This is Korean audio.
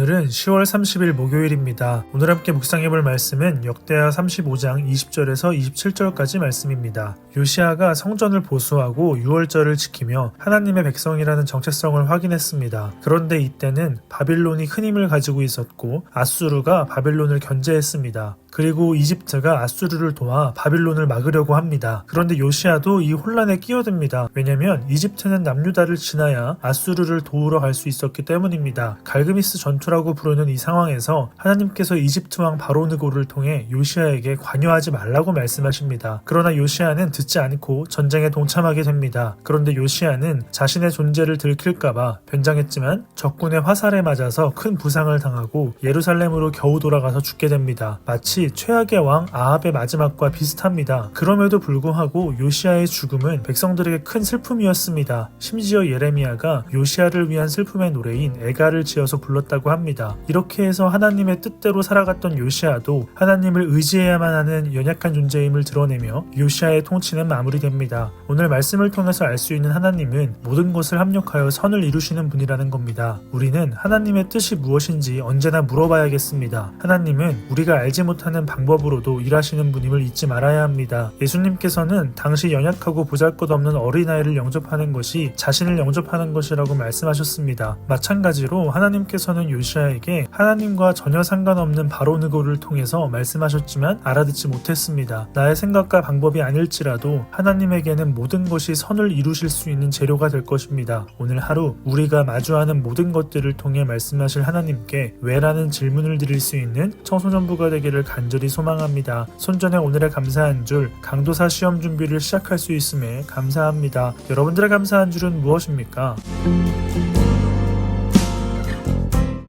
오늘은 10월 30일 목요일입니다. 오늘 함께 묵상해 볼 말씀은 역대하 35장 20절에서 27절까지 말씀입니다. 요시아가 성전을 보수하고 6월절을 지키며 하나님의 백성이라는 정체성을 확인했습니다. 그런데 이때는 바빌론이 큰 힘을 가지고 있었고 아수르가 바빌론을 견제했습니다. 그리고 이집트가 아수르를 도와 바빌론을 막으려고 합니다. 그런데 요시아도 이 혼란에 끼어듭니다. 왜냐면 이집트는 남유다를 지나야 아수르를 도우러 갈 수 있었기 때문입니다. 갈그미스 전투 라고 부르는 이 상황에서 하나님께서 이집트 왕 바로느고를 통해 요시아에게 관여하지 말라고 말씀하십니다. 그러나 요시아는 듣지 않고 전쟁에 동참하게 됩니다. 그런데 요시아는 자신의 존재를 들킬까봐 변장했지만 적군의 화살에 맞아서 큰 부상을 당하고 예루살렘으로 겨우 돌아가서 죽게 됩니다. 마치 최악의 왕 아합의 마지막과 비슷합니다. 그럼에도 불구하고 요시아의 죽음은 백성들에게 큰 슬픔이었습니다. 심지어 예레미야가 요시아를 위한 슬픔의 노래인 애가를 지어서 불렀다고 합니다. 이렇게 해서 하나님의 뜻대로 살아갔던 요시아도 하나님을 의지해야만 하는 연약한 존재임을 드러내며 요시아의 통치는 마무리됩니다. 오늘 말씀을 통해서 알 수 있는 하나님은 모든 것을 합력하여 선을 이루시는 분이라는 겁니다. 우리는 하나님의 뜻이 무엇인지 언제나 물어봐야겠습니다. 하나님은 우리가 알지 못하는 방법으로도 일하시는 분임을 잊지 말아야 합니다. 예수님께서는 당시 연약하고 보잘것없는 어린아이를 영접하는 것이 자신을 영접하는 것이라고 말씀하셨습니다. 마찬가지로 하나님께서는 요시 아에게 하나님과 전혀 상관없는 바로느고를 통해서 말씀하셨지만 알아듣지 못했습니다. 나의 생각과 방법이 아닐지라도 하나님에게는 모든 것이 선을 이루실 수 있는 재료가 될 것입니다. 오늘 하루 우리가 마주하는 모든 것들을 통해 말씀하실 하나님께 왜라는 질문을 드릴 수 있는 청소년부가 되기를 간절히 소망합니다. 손전에 오늘의 감사한 줄 강도사 시험 준비를 시작할 수 있음에 감사합니다. 여러분들의 감사한 줄은 무엇입니까?